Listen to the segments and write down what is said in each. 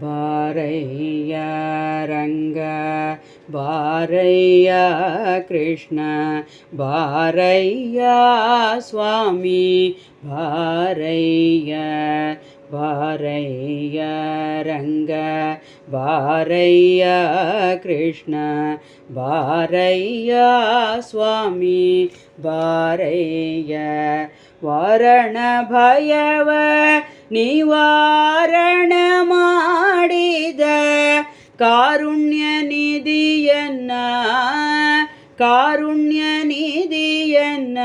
ಬಾರಯ್ಯ ರಂಗ ಬಾರಯ್ಯ ಕೃಷ್ಣ ಬಾರಯ್ಯ ಸ್ವಾಮಿ ಬಾರಯ್ಯ ಬಾರಯ್ಯ ರಂಗ ಬಾರಯ್ಯ ಕೃಷ್ಣ ಬಾರಯ್ಯ ಸ್ವಾಮಿ ಬಾರಯ್ಯ ವರಣ ಭಯವ ನಿವಾರಣ ಮಾಡಿದ ಕಾರುಣ್ಯ ನಿಧಿಯನ್ನ ಕಾರುಣ್ಯ ನಿಧಿಯನ್ನ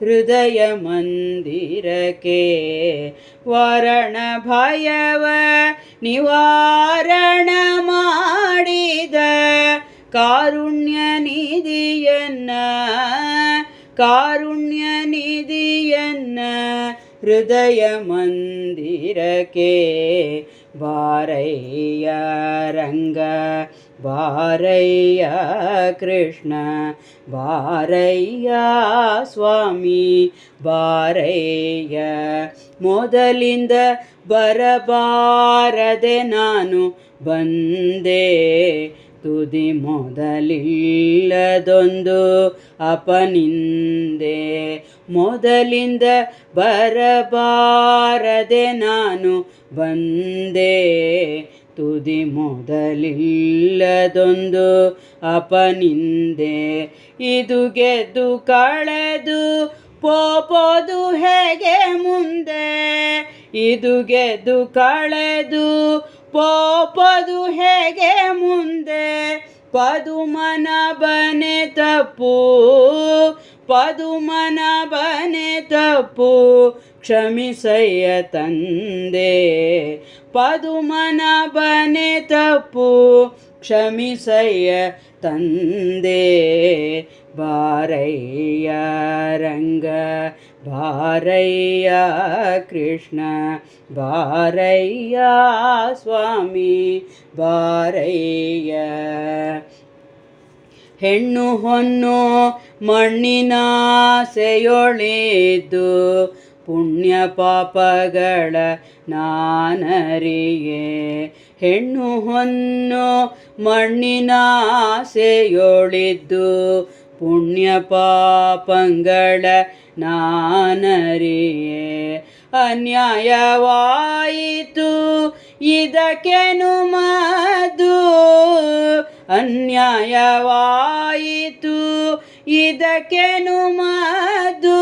ಹೃದಯ ಮಂದಿರಕ್ಕೆ ವರಣ ಭಯವ ನಿವಾರಣ ಮಾಡಿದ ಕಾರುಣ್ಯ ನಿಧಿಯನ್ನ ಕಾರುಣ್ಯ ನಿಧಿಯನ್ನ ಹೃದಯ ಮಂದಿರಕ್ಕೆ ಬಾರಯ್ಯ ರಂಗ ಬಾರಯ್ಯ ಕೃಷ್ಣ ಬಾರಯ್ಯ ಸ್ವಾಮಿ ಬಾರಯ್ಯ ಮೊದಲಿಂದ ಬರಬಾರದೆ ನಾನು ಬಂದೆ ತುದಿ ಮೊದಲಿಲ್ಲದೊಂದು ಅಪನಿಂದೆ. ಮೊದಲಿಂದ ಬರಬಾರದೆ ನಾನು ಬಂದೆ. ತುದಿ ಮೊದಲಿಲ್ಲದೊಂದು ಅಪನಿಂದೆ. ಇದು ಗೆದ್ದು ಕಳೆದು ಪೋಪೋದು ಹೇಗೆ ಮುಂದೆ? ಇದು ಗೆದ್ದು ಕಳೆದು ಪೋಪದು ಹೇಗೆ ಮುಂದೆ? ಪದುಮನ ಬನೆ ತಪ್ಪು. ಪದುಮನ ಬನೆ ತಪ್ಪು. ಕ್ಷಮಿಸಯ್ಯ ತಂದೆ. ಪದುಮನ ಬನೆ ತಪ್ಪು. ಕ್ಷಮಿಸಯ್ಯ ತಂದೆ. ಬಾರಯ್ಯ ರಂಗ, ಬಾರಯ್ಯ ಕೃಷ್ಣ, ಬಾರಯ್ಯ ಸ್ವಾಮಿ, ಬಾರಯ್ಯ. ಹೆಣ್ಣು ಹೊನ್ನು ಮಣ್ಣಿನ ಸೆಯೊಳಿದ್ದು ಪುಣ್ಯ ಪಾಪಗಳ ನಾನರಿಗೆ ಹೆಣ್ಣು ಹೊನ್ನು ಮಣ್ಣಿನ ಸೆಯೊಳಿದ್ದು ಪುಣ್ಯ ಪಾಪಂಗಳ ನಾನರಿಯೇ. ಅನ್ಯಾಯವಾಯಿತು, ಇದಕ್ಕೆನು ಮದು. ಅನ್ಯಾಯವಾಯಿತು, ಇದಕ್ಕೆನು ಮದು.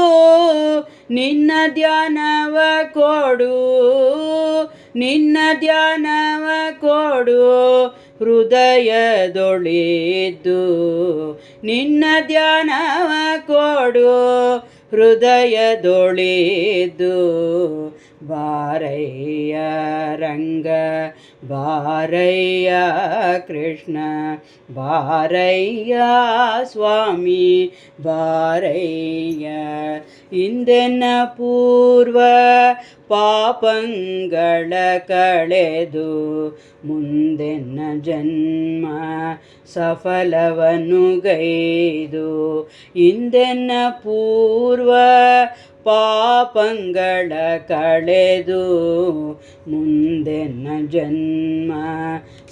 ನಿನ್ನ ಧ್ಯಾನವ ಕೊಡು, ನಿನ್ನ ಧ್ಯಾನವ ಕೊಡು. ಹೃದಯದೊಳಿದ್ದು ನಿನ್ನ ಧ್ಯಾನವ ಕೊಡು ಹೃದಯದೊಳಿದ್ದು ಬಾರಯ್ಯ ರಂಗ, ಬಾರಯ್ಯ ಕೃಷ್ಣ, ಬಾರಯ್ಯ ಸ್ವಾಮಿ, ಬಾರಯ್ಯ ಇಂದೆನ ಪೂರ್ವ ಪಾಪಂಗಳ ಕಳೆದು ಮುಂದೆನ್ನ ಜನ್ಮ ಸಫಲವನ್ನು ಗೈದು ಪೂರ್ವ ಪಾಪಂಗಳ ಕಳೆದು ಮುಂದೆನ್ನ ಜನ್ಮ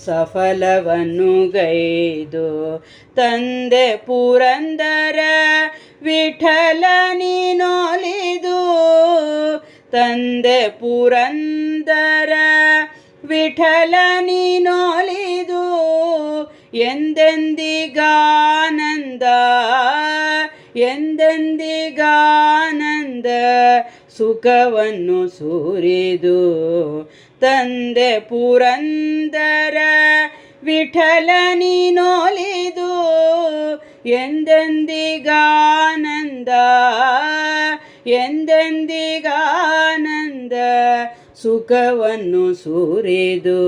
ಸಫಲವನ್ನು ಗೈದು. ತಂದೆ ಪುರಂದರ ವಿಠಲ ನೀನೊಲಿದು. ತಂದೆ ಪುರಂದರ ವಿಠಲ ನೀನೊಲಿದು. ಎಂದೆಂದಿಗಾನಂದ ಎಂದೆಂದಿಗಾನಂದ ಸುಖವನ್ನು ಸೂರಿದು ತಂದೆ ಪುರಂದರ ವಿಠಲ ನೀನೊಲಿದು ಎಂದೆಂದಿಗಾನಂದ ಎಂದೆಂದಿಗಾನಂದ ಸುಖವನ್ನು ಸುರಿದು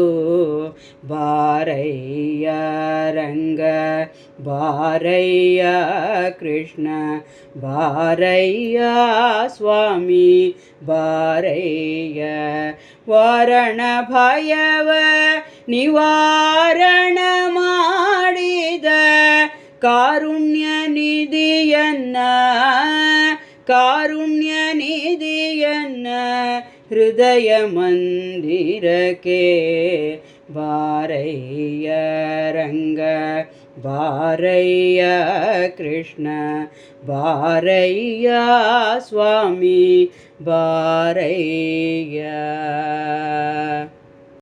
ಬಾರಯ್ಯ ರಂಗ, ಬಾರಯ್ಯ ಕೃಷ್ಣ, ಬಾರಯ್ಯ ಸ್ವಾಮಿ, ಬಾರಯ್ಯ ವರಣ ಭಯವ ನಿವಾರಣ ಮಾಡಿದ ಕಾರುಣ್ಯ ನಿಧಿಯನ್ನ, ಕಾರುಣ್ಯ ನಿಧಿಯನ್ನ ಹೃದಯ ಮಂದಿರಕ್ಕೆ ಬಾರಯ್ಯ ರಂಗ ಬಾರಯ್ಯ ಕೃಷ್ಣ ಬಾರಯ್ಯ ಸ್ವಾಮಿ ಬಾರಯ್ಯ